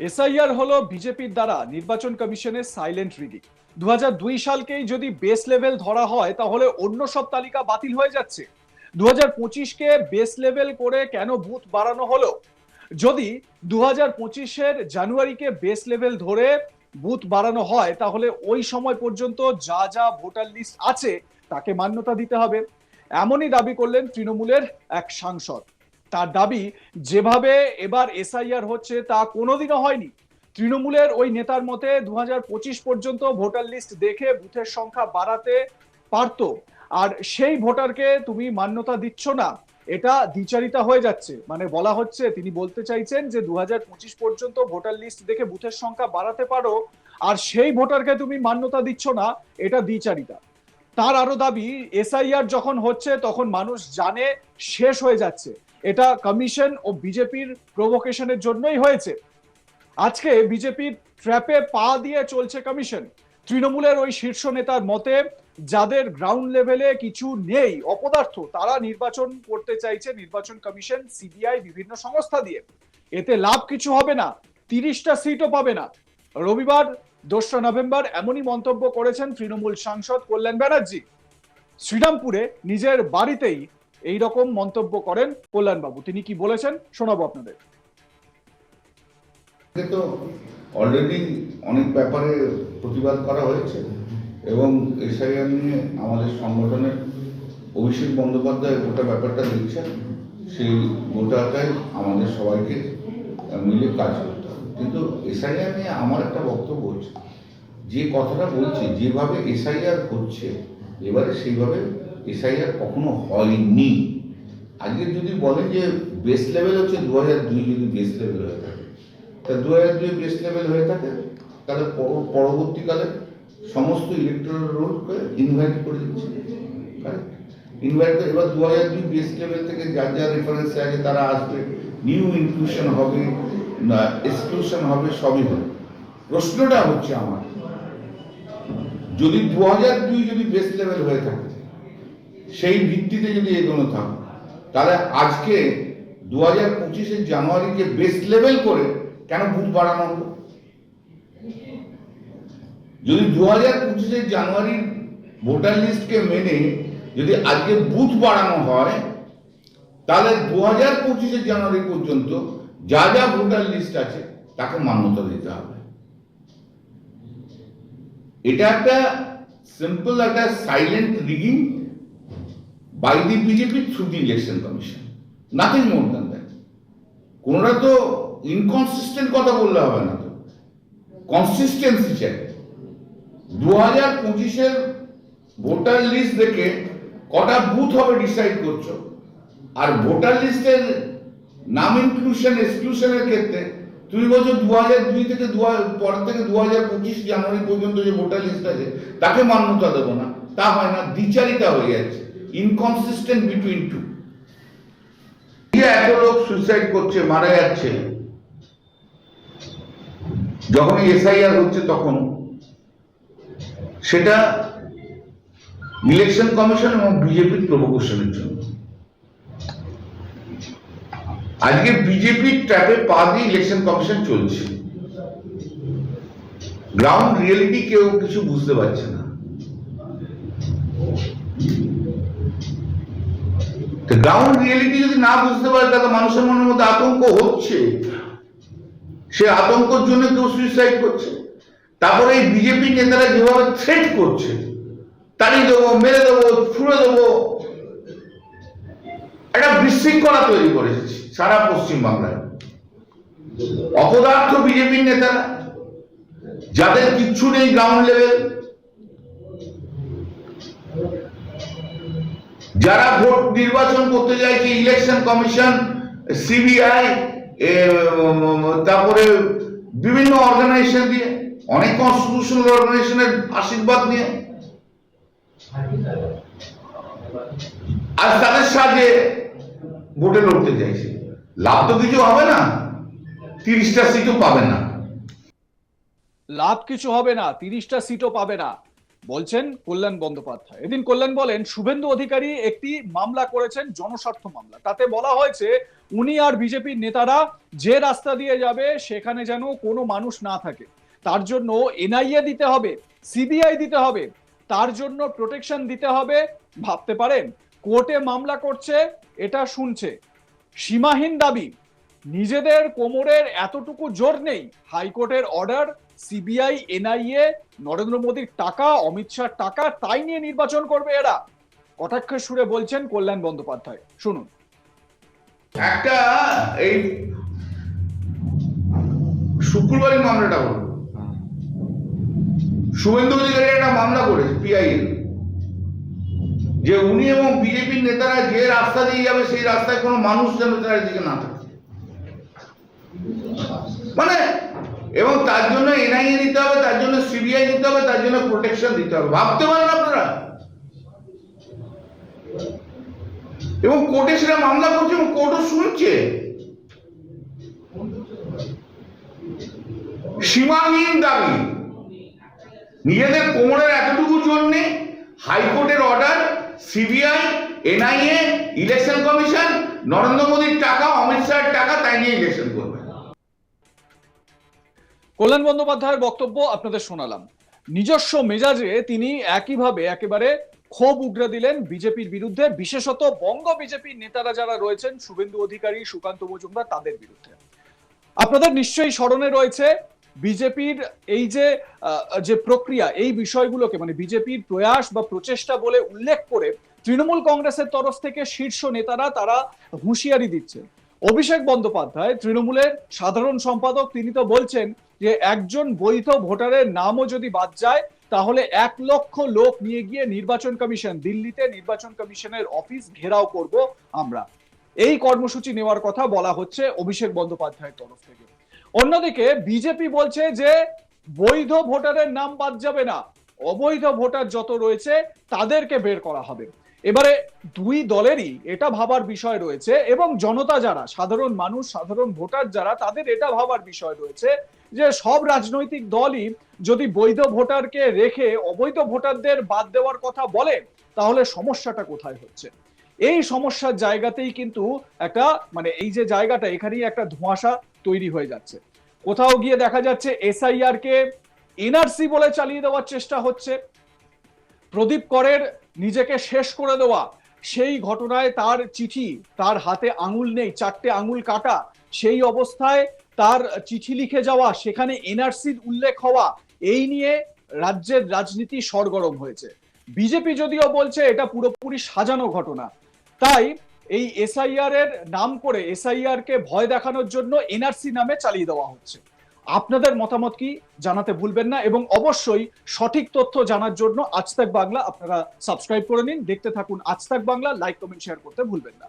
SIR হলো বিজেপির দ্বারা নির্বাচন কমিশনের সাইলেন্ট রিগিং। দু হাজার দুই সালকেই যদি বেস লেভেল ধরা হয়, তাহলে অন্য সব তালিকা বাতিল হয়ে যাচ্ছে। দু হাজার পঁচিশকে বেস লেভেল করে কেন বুথ বাড়ানো হলো? যদি দু হাজার পঁচিশের জানুয়ারিকে বেস লেভেল ধরে বুথ বাড়ানো হয়, তাহলে ওই সময় পর্যন্ত যা যা ভোটার লিস্ট আছে, তাকে মান্যতা দিতে হবে। এমনই দাবি করলেন তৃণমূলের এক সাংসদ। তার দাবি, যেভাবে এবার এসআইআর হচ্ছে তা কোনোদিনও হয়নি। তৃণমূলের ওই নেতার মতে দু হাজার পঁচিশ পর্যন্ত ভোটার লিস্ট দেখে বুথের সংখ্যা বাড়াতে পারতো। আর সেই ভোটারকে তুমি মান্যতা দিচ্ছ না, এটা দ্বিচারিতা হয়ে যাচ্ছে। মানে বলা হচ্ছে, তিনি বলতে চাইছেন যে দু হাজার পঁচিশ পর্যন্ত ভোটার লিস্ট দেখে বুথের সংখ্যা বাড়াতে পারো, আর সেই ভোটারকে তুমি মান্যতা দিচ্ছ না, এটা দ্বিচারিতা। তার আরও দাবি, এসআইআর যখন হচ্ছে, তখন মানুষ জানে, শেষ হয়ে যাচ্ছে। এটা কমিশন ও বিজেপির প্রভোকেশনের জন্যই হয়েছে। আজকে বিজেপির ট্র্যাপে পা দিয়ে চলছে কমিশন। তৃণমূলের ওই শীর্ষ নেতার মতে, যাদের গ্রাউন্ড লেভেলে কিছু নেই, অপদার্থ, তারা নির্বাচন করতে চাইছে নির্বাচন কমিশন, সিবিআই, বিভিন্ন সংস্থা দিয়ে। এতে লাভ কিছু হবে না, তিরিশটা সিটও পাবে না। রবিবার, দোসরা নভেম্বর এমনই মন্তব্য করেছেন তৃণমূল সাংসদ কল্যাণ ব্যানার্জি। শ্রীরামপুরে নিজের বাড়িতেই এই রকম মন্তব্য করেন কল্যাণবাবু। তিনি কি বলেছেন শোনাবো আপনাদের। তো অলরেডি অনেক ব্যাপারে প্রতিবাদ করা হয়েছে এবং এসআইআর নিয়ে আমাদের সংগঠনের অভিষেক বন্দ্যোপাধ্যায় গোটা ব্যাপারটা দেখছেন, সেই গোটাটাই আমাদের সবাইকে মিলে কাজ করতে হবে। কিন্তু এসআইআর নিয়ে আমার একটা বক্তব্য হচ্ছে, যে কথাটা বলছি, যেভাবে এসআইআর হচ্ছে, এবারে সেইভাবে এসআইআর কখনো হয়নি। আজকে যদি বলেন যে বেস লেভেল হচ্ছে দু হাজার দুই যদি বেস লেভেল হয়ে থাকে, তা দু হাজার দুই বেস লেভেল হয়ে থাকে, তাহলে পরবর্তীকালে সমস্ত ইলেকট্রাল রোলকে ইনভাইট করে দিচ্ছে। ইনভাইট করে, এবার দু হাজার দুই বেস লেভেল থেকে যার যার রেফারেন্সে আছে তারা আসবে নিউ ইনক্লুশন হবে এক্সক্লুশন হবে, সবই হবে। প্রশ্নটা হচ্ছে আমার, যদি দু হাজার দুই যদি বেস লেভেল হয়ে থাকে সেই ভিত্তিতে যদি এগোনো থাকে, তাহলে আজকে দু হাজার পঁচিশের জানুয়ারিকে বেস লেভেল করে কেন বুথ বাড়ানো হলো? যদি দু হাজার পঁচিশের জানুয়ারির ভোটার লিস্টকে মেনে যদি আজকে বুথ বাড়ানো হয়, তাহলে দু হাজার পঁচিশের জানুয়ারি পর্যন্ত যা যা ভোটার লিস্ট আছে, তাকে মান্যতা দিতে হবে। এটা একটা সিম্পল একটা silent rigging by the BJP through the election commission nothing more than that কোনটা তো ইনকনসিস্টেন্ট কথা বললে হবে না তো। কনসিস্টেন্সি চাই দু হাজার পঁচিশের ভোটার লিস্ট দেখে কটা বুথ হবে ডিসাইড করছ। আর ভোটার লিস্টের নাম ইনক্লুশন এক্সক্লুশনের ক্ষেত্রে তুমি বলছো দু হাজার দুই থেকে দু পর থেকে দু হাজার পঁচিশ জানুয়ারি পর্যন্ত যে ভোটার লিস্ট আছে, তাকে মান্যতা দেবো না। তা হয় না, দ্বিচারিতা হয়ে যাচ্ছে। ইনকনসিস্টেন্ট বিটুইন টু এত লোক সুইসাইড করছে, মারা যাচ্ছে। যখন এসআইআর হচ্ছে তখন। সেটা ইলেকশন কমিশন এবং বিজেপির প্রভোকেশনের জন্য। আজকে বিজেপির ট্র্যাপে পা দিয়ে ইলেকশন কমিশন চলছে। গ্রাউন্ড রিয়েলিটি কেউ কিছু বুঝতে পারছে না। গ্রাউন্ড রিয়েলিটি যদি না বুঝতে পারে, তাহলে মানুষের মনের মধ্যে আতঙ্ক হচ্ছে। সে আতঙ্কর জন্য কেউ সুইসাইড করছে। তারপরে এই বিজেপি নেতারা যেভাবে থ্রেট করছে, তাড়িয়ে দেবো, মেরে দেবো, ছুড়ে দেবো, একটা বিশৃঙ্খলা তৈরি করেছে সারা পশ্চিম বাংলায় অপদার্থ বিজেপির নেতারা, যাদের কিচ্ছু নেই গ্রাউন্ড লেভেল যারা ভোট নির্বাচন করতে চাইছে ইলেকশন কমিশন সিবিআই তারপরে বিভিন্ন অর্গানাইজেশন দিয়ে, অনেক কনস্টিটিউশনাল অর্গানাইজেশনের আশীর্বাদ নিয়ে। আর তাদের সাথে ভোটে লড়তে চাইছে। লাভ তো কিছু হবে না, তিরিশটা সিটও পাবে না। লাভ কিছু হবে না, তিরিশটা সিটও পাবে না। বলছেন কল্যাণ বন্দ্যোপাধ্যায়। এদিন কল্যাণ বলেন, শুভেন্দু অধিকারী একটি মামলা করেছেন, জনস্বার্থ মামলা। তাতে বলা হয়েছে, উনি আর বিজেপির নেতারা যে রাস্তা দিয়ে যাবে, সেখানে যেন কোনো মানুষ না থাকে। তার জন্য এনআইএ দিতে হবে, সিবিআই দিতে হবে, তার জন্য প্রোটেকশন দিতে হবে, ভাবতে পারেন? কোর্টে মামলা করছে, এটা শুনছে। সীমাহীন দাবি, নিজেদের কোমরের এতটুকু জোর নেই, হাইকোর্টের অর্ডার সিবিআই, এনআইএ, নরেন্দ্র মোদীর টাকা, অমিত শাহর টাকা, তাই নিয়ে নির্বাচন করবে এরা। কটাক্ষের সুরে বলছেন কল্যাণ বন্দ্যোপাধ্যায়। শুনুন। একটা এই শুক্রবারই মামলাটা হলো। শুভেন্দু অধিকারী একটা মামলা করেছে পিআই যে উনি এবং বিজেপির নেতারা যে রাস্তা দিয়ে যাবে, সেই রাস্তায় কোনো মানুষ যেন তার দিকে না থাকে। মানে এবং তার জন্য এনআইএ দিতে হবে, তার জন্য সিবিআই দিতে হবে, তার জন্য প্রোটেকশন দিতে হবে। ভাবতে পারেন আপনারা? এবং কোর্টে সেটা মামলা করছে এবং কোর্টও শুনছে। সীমাহীন দাবি। নিজেদের কোমরের এতটুকু জন্যে হাইকোর্টের order, CBI NIA election commission Narendra মোদীর টাকা, অমিত শাহের টাকা তাই নিয়ে ইলেকশন করবে। কল্যাণ বন্দ্যোপাধ্যায়ের বক্তব্য আপনাদের শোনালাম। নিজস্ব মেজাজে তিনি একইভাবে একেবারে ক্ষোভ উগরে দিলেন বিজেপির বিরুদ্ধে, বিশেষত বঙ্গ বিজেপির নেতারা যারা রয়েছেন, শুভেন্দু অধিকারী, সুকান্ত মজুমদার, তাদের বিরুদ্ধে। আপনাদের নিশ্চয়ই স্মরণে রয়েছে বিজেপির এই যে যে প্রক্রিয়া, এই বিষয়গুলোকে মানে বিজেপির প্রয়াস বা প্রচেষ্টা বলে উল্লেখ করে তৃণমূল কংগ্রেসের তরফ থেকে শীর্ষ নেতারা তারা হুঁশিয়ারি দিচ্ছে অভিষেক বন্দ্যোপাধ্যায়, তৃণমূলের সাধারণ সম্পাদক, তিনি তো বলছেন যে একজন বৈধ ভোটারের নামও যদি বাদ যায়, তাহলে এক লক্ষ লোক নিয়ে গিয়ে নির্বাচন কমিশন, দিল্লিতে নির্বাচন কমিশনের অফিস ঘেরাও করব আমরা। এই কর্মসূচি নেওয়ার কথা বলা হচ্ছে অভিষেক বন্দ্যোপাধ্যায়ের তরফ থেকে। অন্যদিকে বিজেপি বলছে যে, বৈধ ভোটারের নাম বাদ যাবে না। অবৈধ ভোটার যত রয়েছে, তাদেরকে বের করা হবে। এবারে দুই দলেরই এটা ভাবার বিষয় রয়েছে এবং জনতা যারা, সাধারণ মানুষ, সাধারণ ভোটার যারা, তাদের এটা ভাবার বিষয় রয়েছে যে সব রাজনৈতিক দলই যদি বৈধ ভোটারকে রেখে অবৈধ ভোটারদের বাদ দেওয়ার কথা বলে, তাহলে সমস্যাটা কোথায় হচ্ছে? এই সমস্যার জায়গাতেই কিন্তু একটা মানে এই যে জায়গাটা, এখানেই একটা ধোঁয়াশা তৈরি হয়ে যাচ্ছে। কোথাও গিয়ে দেখা যাচ্ছে এসআইআর কে এনআরসি বলে চালিয়ে দেওয়ার চেষ্টা হচ্ছে। প্রদীপ করের নিজেকে শেষ করে দেওয়া, সেই ঘটনায় তার চিঠি, তার হাতে আঙুল নেই, চারটে আঙুল কাটা, সেই অবস্থায় তার চিঠি লিখে যাওয়া, সেখানে এনআরসির উল্লেখ হওয়া, এই নিয়ে রাজ্যের রাজনীতি সরগরম হয়েছে। বিজেপি যদিও বলছে এটা পুরোপুরি সাজানো ঘটনা, তাই এই এসআইআর এর নাম করে এসআইআর কে ভয় দেখানোর জন্য এনআরসি নামে চালিয়ে দেওয়া হচ্ছে। আপনাদের মতামত কি জানাতে ভুলবেন না এবং অবশ্যই সঠিক তথ্য জানার জন্য আজ বাংলা আপনারা সাবস্ক্রাইব করে নিন। দেখতে থাকুন আজ বাংলা, লাইক, কমেন্ট, শেয়ার করতে ভুলবেন না।